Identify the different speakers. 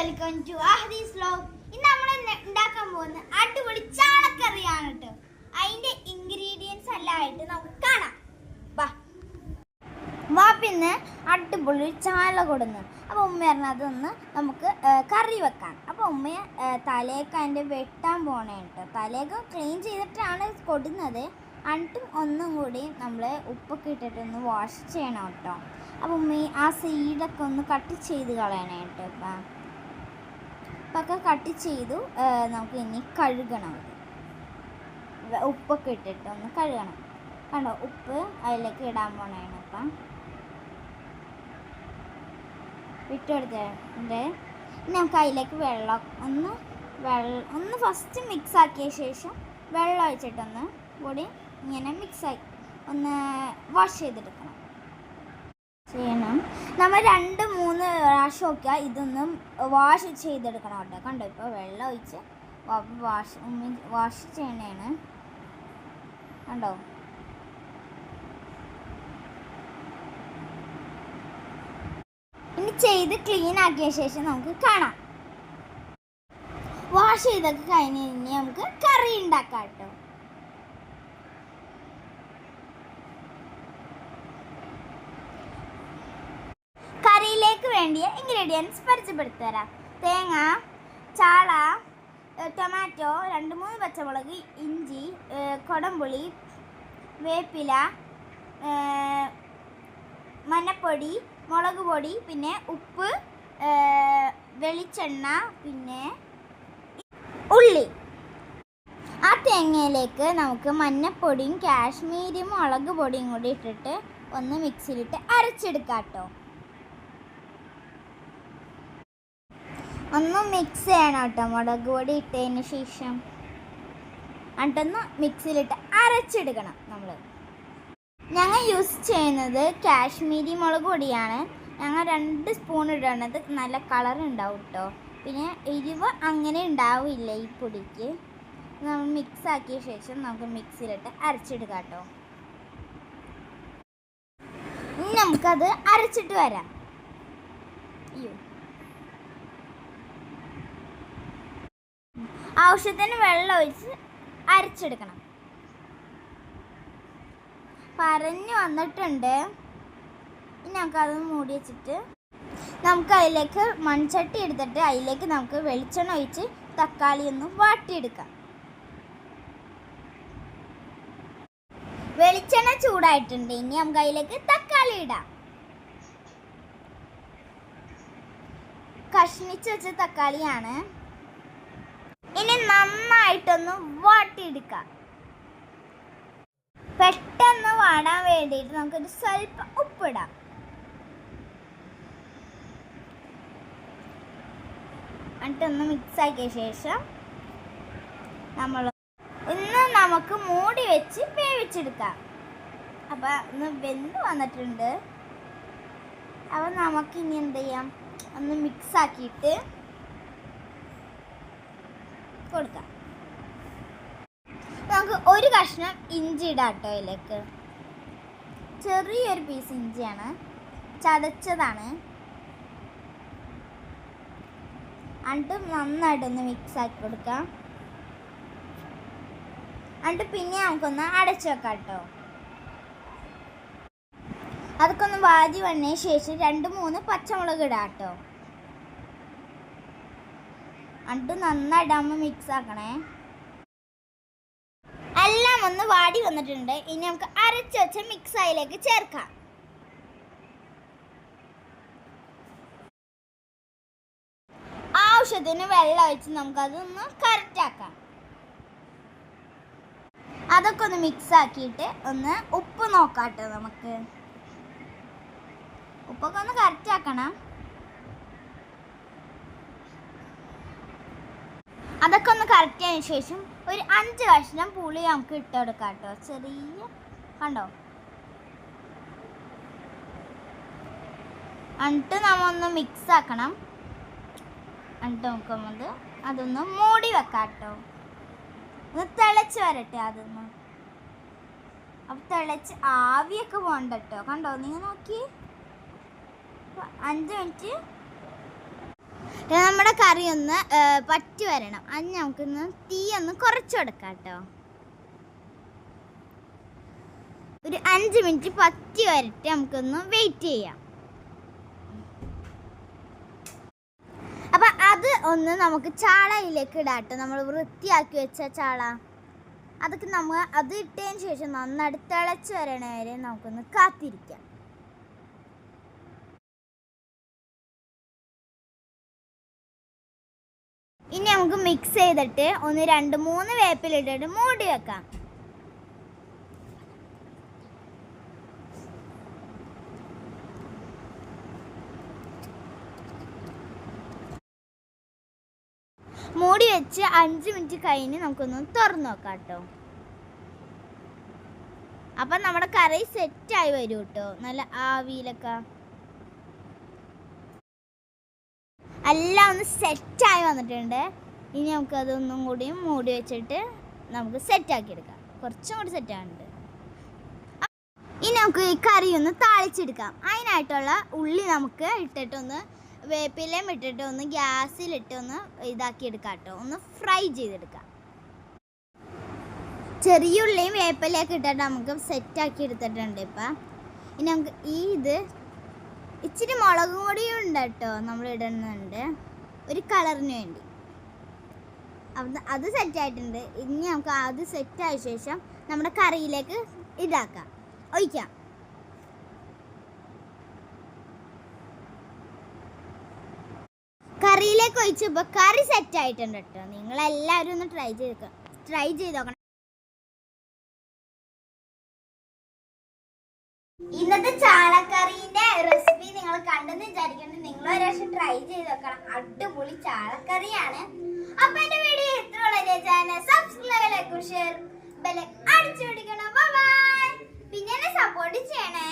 Speaker 1: Welcome to ആഹ്ദീസ് vlog ഇന്ന് നമ്മൾ ഉണ്ടാക്കാൻ പോകുന്ന അടിപൊളി ചാണക്കറിയാണ് കേട്ടോ. അതിന്റെ ഇൻഗ്രീഡിയൻസ് എല്ലാമായിട്ട് നമുക്ക് കാണാം. വാ. പിന്നെ അടിപൊളി ചാല കൊടുന്നു. അപ്പോൾ ഉമ്മ പറഞ്ഞ അതൊന്ന് നമുക്ക് കറി വെക്കാം. അപ്പോൾ ഉമ്മ തലയൊക്കെ അതിന്റെ വെട്ടാൻ പോണേ കേട്ടോ. തലയൊക്കെ ക്ലീൻ ചെയ്തിട്ടാണ് കൊടുന്നത്. എന്നിട്ടും ഒന്നും കൂടി നമ്മൾ ഉപ്പൊക്കെ ഇട്ടിട്ടൊന്ന് വാഷ് ചെയ്യണം കേട്ടോ. ഉമ്മ ഈ ആ സീഡൊക്കെ ഒന്ന് കട്ട് ചെയ്ത് കളയണേ കേട്ടോ ഇപ്പം. ഇപ്പം ഒക്കെ കട്ട് ചെയ്തു നമുക്ക് ഇനി കഴുകണം. ഉപ്പൊക്കെ ഇട്ടിട്ട് ഒന്ന് കഴുകണം. കണ്ടോ? ഉപ്പ് അതിലേക്ക് ഇടാൻ പോണേണ് അപ്പം വിട്ടെടുത്തിട്ടുണ്ട് ഇനി നമുക്ക് അതിലേക്ക് വെള്ളം ഒന്ന് വെള്ളം ഒന്ന് ഫസ്റ്റ് മിക്സ് ആക്കിയ ശേഷം വെള്ളം ഒഴിച്ചിട്ടൊന്ന് കൂടി ഇങ്ങനെ മിക്സ് ആക്കി ഒന്ന് വാഷ് ചെയ്തെടുക്കണം. ചെയ്യണം. നമ്മൾ രണ്ട് മൂന്ന് പ്രാവശ്യമൊക്കെ ഇതൊന്ന് വാഷ് ചെയ്തെടുക്കണം കേട്ടോ. കണ്ടോ ഇപ്പോൾ വെള്ളം ഒഴിച്ച് വാഷ് വാഷ് ചെയ്യണേണ്. കണ്ടോ? ഇനി ചെയ്ത് ക്ലീൻ ആക്കിയ ശേഷം നമുക്ക് കാണാം. വാഷ് ചെയ്തൊക്കെ കഴിഞ്ഞ് കഴിഞ്ഞ് നമുക്ക് കറി ഉണ്ടാക്കാം കേട്ടോ കറിയിലേക്ക് വേണ്ടിയ ഇൻഗ്രീഡിയൻസ് പരിചയപ്പെടുത്തി തരാം തേങ്ങ ചാള ടൊമാറ്റോ രണ്ട് മൂന്ന് പച്ചമുളക് ഇഞ്ചി കൊടംപുളി വേപ്പില മഞ്ഞപ്പൊടി മുളക് പൊടി പിന്നെ ഉപ്പ് വെളിച്ചെണ്ണ പിന്നെ ഉള്ളി. ആ തേങ്ങയിലേക്ക് നമുക്ക് മഞ്ഞപ്പൊടിയും കാശ്മീരി മുളക് പൊടിയും കൂടി ഇട്ടിട്ട് ഒന്ന് മിക്സിയിലിട്ട് അരച്ചെടുക്കാം കേട്ടോ ഒന്ന് മിക്സ് ചെയ്യണം കേട്ടോ മുളക് പൊടി ഇട്ടതിന് ശേഷം എന്നിട്ടൊന്ന് മിക്സിയിലിട്ട് അരച്ചെടുക്കണം നമ്മൾ ഞങ്ങൾ യൂസ് ചെയ്യുന്നത് കാശ്മീരി മുളക് പൊടിയാണ്. ഞങ്ങൾ രണ്ട് സ്പൂൺ ഇടണത് നല്ല കളർ ഉണ്ടാവും കേട്ടോ പിന്നെ എരിവ് അങ്ങനെ ഉണ്ടാവില്ല ഈ പൊടിക്ക്. നമ്മൾ മിക്സ് ആക്കിയ ശേഷം നമുക്ക് മിക്സിയിലിട്ട് അരച്ചെടുക്കാം കേട്ടോ ഇനി നമുക്കത് അരച്ചിട്ട് വരാം. അയ്യോ. ആവശ്യത്തിന് വെള്ളം ഒഴിച്ച് അരച്ചെടുക്കണം. പറഞ്ഞു വന്നിട്ടുണ്ട്. ഇനി നമുക്കത് മൂടി വെച്ചിട്ട് നമുക്ക് അതിലേക്ക് മൺചട്ടി എടുത്തിട്ട് അതിലേക്ക് നമുക്ക് വെളിച്ചെണ്ണ ഒഴിച്ച് തക്കാളി ഒന്ന് വാട്ടിയെടുക്കാം. വെളിച്ചെണ്ണ ചൂടായിട്ടുണ്ട്. ഇനി നമുക്ക് അതിലേക്ക് തക്കാളി ഇടാം. കഷ്ണിച്ച് വെച്ച തക്കാളിയാണ്. ഇനി നന്നായിട്ടൊന്ന് വാട്ടിയെടുക്കാം. പെട്ടെന്ന് വാടാൻ വേണ്ടിയിട്ട് നമുക്കൊരു സ്വല്പം ഉപ്പിടാം. എന്നിട്ടൊന്ന് മിക്സ് ആക്കിയ ശേഷം നമ്മൾ ഇന്ന് നമുക്ക് മൂടി വെച്ച് വേവിച്ചെടുക്കാം. അപ്പം ഇന്ന് വെന്ത് വന്നിട്ടുണ്ട്. അപ്പം നമുക്ക് ഇനി എന്ത് ചെയ്യാം? ഒന്ന് മിക്സ് ആക്കിയിട്ട് കൊടുക്കാം. നമുക്ക് ഒരു കഷ്ണം ഇഞ്ചി ഇടാം കേട്ടോ അതിലേക്ക്. ചെറിയൊരു പീസ് ഇഞ്ചിയാണ്. ചതച്ചതാണ്. എന്നിട്ട് നന്നായിട്ടൊന്ന് മിക്സ് ആക്കി കൊടുക്കാം. എന്നിട്ട് പിന്നെ നമുക്കൊന്ന് അടച്ചു വെക്കാം കേട്ടോ. അതൊക്കെ ഒന്ന് വാരി വന്നതിന് ശേഷം രണ്ട് മൂന്ന് പച്ചമുളക് ഇടാം കേട്ടോ. എന്നിട്ട് നന്നായിട്ടാകുമ്പോൾ മിക്സ് ആക്കണേ. എല്ലാം ഒന്ന് വാടി വന്നിട്ടുണ്ട്. ഇനി നമുക്ക് അരച്ച് വെച്ച മിക്സ് അതിലേക്ക് ചേർക്കാം. ആവശ്യത്തിന് വെള്ളം ഒഴിച്ച് നമുക്കതൊന്ന് കറക്റ്റ് ആക്കാം. അതൊക്കെ ഒന്ന് മിക്സ് ആക്കിയിട്ട് ഒന്ന് ഉപ്പ് നോക്കാട്ടോ നമുക്ക്. ഉപ്പൊക്കെ ഒന്ന് കറക്റ്റ് അതൊക്കെ ഒന്ന് കറക്റ്റ് ആയതിനു ശേഷം ഒരു അഞ്ച് കഷ്ണം പുളി നമുക്ക് ഇട്ട് കൊടുക്കാം കേട്ടോ. ചെറിയ കണ്ടോ? എന്നിട്ട് നമ്മ ഒന്ന് മിക്സ് ആക്കണം. എന്നിട്ട് നോക്കുമ്പോൾ അതൊന്ന് മൂടി വെക്കാം കേട്ടോ. ഒന്ന് തിളച്ച് വരട്ടെ അതൊന്ന്. അപ്പം തിളച്ച് ആവിയൊക്കെ പോകണ്ട കേട്ടോ. കണ്ടോ? നിങ്ങൾ നോക്കി. അഞ്ച് മിനിറ്റ് നമ്മുടെ കറി ഒന്ന് പറ്റി വരണം. അതിന് നമുക്കൊന്ന് തീ ഒന്ന് കുറച്ച് കൊടുക്കാം കേട്ടോ ഒരു അഞ്ച് മിനിറ്റ് പറ്റി വരട്ടെ നമുക്കൊന്ന് വെയിറ്റ് ചെയ്യാം. അപ്പൊ അത് ഒന്ന് നമുക്ക് ചാളയിലേക്ക് ഇടാട്ടോ. നമ്മൾ വൃത്തിയാക്കി വെച്ച ചാള. അതൊക്കെ നമ്മൾ അത് ഇട്ടതിന് ശേഷം നന്നായിട്ട് തിളച്ച് വരണ വരെ നമുക്കൊന്ന് കാത്തിരിക്കാം. നമുക്ക് മിക്സ് ചെയ്തിട്ട് ഒന്ന് രണ്ട് മൂന്ന് വേപ്പിലിട്ടിട്ട് മൂടി വെക്കാം. മൂടി വെച്ച് അഞ്ച് മിനിറ്റ് കഴിഞ്ഞ് നമുക്കൊന്ന് തുറന്നു നോക്കാം കേട്ടോ. അപ്പം നമ്മുടെ കറി സെറ്റായി വരും കേട്ടോ. നല്ല ആവിയിലൊക്കെ. എല്ലാം ഒന്ന് സെറ്റായി വന്നിട്ടുണ്ട്. ഇനി നമുക്ക് അതൊന്നും കൂടി മൂടി വെച്ചിട്ട് നമുക്ക് സെറ്റാക്കിയെടുക്കാം കുറച്ചും കൂടി സെറ്റാകുന്നുണ്ട് ഇനി നമുക്ക് ഈ കറി ഒന്ന് താളിച്ചെടുക്കാം. അതിനായിട്ടുള്ള ഉള്ളി നമുക്ക് ഇട്ടിട്ടൊന്ന് വേപ്പിലയും ഇട്ടിട്ട് ഒന്ന് ഗ്യാസിലിട്ട് ഒന്ന് ഇതാക്കി എടുക്കാം കേട്ടോ. ഒന്ന് ഫ്രൈ ചെയ്തെടുക്കാം. ചെറിയ ഉള്ളിയും വേപ്പിലയൊക്കെ ഇട്ടിട്ട് നമുക്ക് സെറ്റാക്കി എടുത്തിട്ടുണ്ട് ഇപ്പം. ഇനി നമുക്ക് ഈ ഇത് ഇച്ചിരി മുളകും പൊടിയും ഉണ്ട് കേട്ടോ നമ്മൾ ഇടുന്നുണ്ട്. ഒരു കളറിന് വേണ്ടി. അത് സെറ്റ് ആയിട്ടുണ്ട്. ഇനി നമുക്ക് അത് സെറ്റായ ശേഷം നമ്മുടെ കറിയിലേക്ക് ഇതാക്കാം. ഒഴിക്കാം. കറിയിലേക്ക് ഒഴിച്ചപ്പോൾ കറി സെറ്റ് ആയിട്ടുണ്ട് കേട്ടോ. നിങ്ങൾ എല്ലാവരും ഒന്ന് ട്രൈ ചെയ്ത് ട്രൈ ചെയ്ത് നോക്കണം. ഇന്നത്തെ ചാളക്കറിന്റെ റെസിപ്പി നിങ്ങൾ കണ്ടെന്ന് വിചാരിക്കുന്നത് നിങ്ങൾ ഒരു ട്രൈ ചെയ്ത് നോക്കണം. അടിപൊളി ചാളക്കറിയാണ്. അപ്പൊ എന്റെ ഷെയർ ബെലൈക്ക് അടിച്ചു പിടിക്കണം ബൈ പിന്നെ സപ്പോർട്ട് ചെയ്യണേ.